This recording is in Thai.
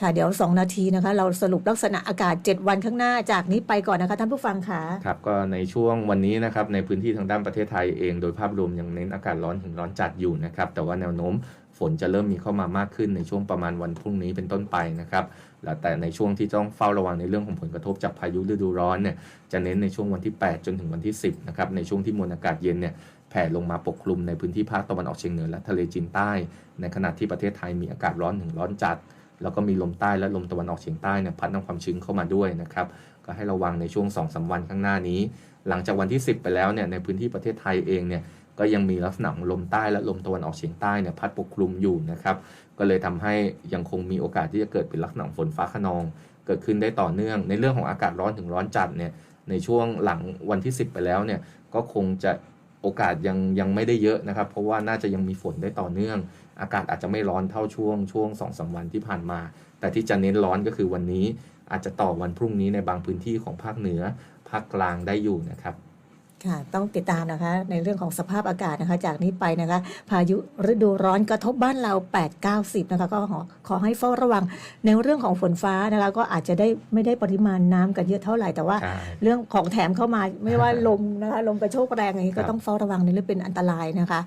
ค่ะเดี๋ยว 2 นาทีนะคะ เราสรุปลักษณะอากาศ 7 วันข้างหน้าจากนี้ไปก่อนนะคะท่านผู้ฟังค่ะครับก็ในช่วงวันนี้นะครับในพื้นที่ทางด้านประเทศไทยเองโดยภาพรวมยังเน้นอากาศร้อนถึงร้อนจัดอยู่นะครับแต่ว่าแนวโน้มฝนจะเริ่มมีเข้ามามากขึ้นในช่วงประมาณวันพรุ่งนี้เป็นต้นไปนะครับแล้วแต่ในช่วงที่ต้องเฝ้าระวังในเรื่องของผลกระทบจากพายุฤดูร้อนเนี่ยจะเน้นในช่วงวันที่ 8 จนถึงวันที่ 10นะครับในช่วงที่มวลอากาศเย็นเนี่ยแผ่ลงมาปกคลุมในพื้นที่ภาคตะวันออกเฉียงเหนือและทะเลจีนใต้ ในขณะที่ประเทศไทยมีอากาศร้อนถึงร้อนจัด แล้วก็มีลมใต้และลมตะวันออกเฉียงใต้เนี่ยพัดนำความชื้นเข้ามาด้วยนะครับ ก็ให้ระวังในช่วง2อสวันข้างหน้านี้ หลังจากวันที่ 10 ไปแล้วเนี่ยในพื้นที่ประเทศไทยเองเนี่ยก็ยังมีลักษณะของลมใต้และลมตะวันออกเฉียงใต้เนี่ยพัดปกคลุมอยู่นะครับ ก็เลยทำให้ยังคงมีโอกาสที่จะเกิดเป็นลักษณะฝนฟ้าขนอง เกิดขึ้นได้ต่อเนื่อง ในเรื่องของอากาศร้อนถึงร้อนจัดเนี่ยในช่วงหลังวันที่ 10 ไปแล้วเนี่ยก็คงจะ โอกาสยังยังไม่ได้เยอะนะครับ เพราะว่าน่าจะยังมีฝนได้ต่อเนื่อง อากาศอาจจะไม่ร้อนเท่าช่วงช่วงสองสาวันที่ผ่านมา แต่ที่จะเน้นร้อนก็คือวันนี้ อาจจะต่อวันพรุ่งนี้ในบางพื้นที่ของภาคเหนือ ภาคกลางได้อยู่นะครับ ค่ะต้องติดตามนะคะในเรื่องของสภาพอากาศนะคะ จากนี้ไปนะคะ พายุฤดูร้อนกระทบบ้านเรา 8 9 0นะคะก็ขอขอให้เฝ้าระวังในเรื่องของฝนฟ้านะคะก็อาจจะได้ไม่ได้ปริมาณน้ำกันเยอะเท่าไหร่แต่ว่าใช่เรื่องของแถมเข้ามาไม่ว่าลมนะคะลมกระโชกแรงอย่างนี้ก็ต้องเฝ้าระวังในเรื่องเป็นอันตรายนะคะ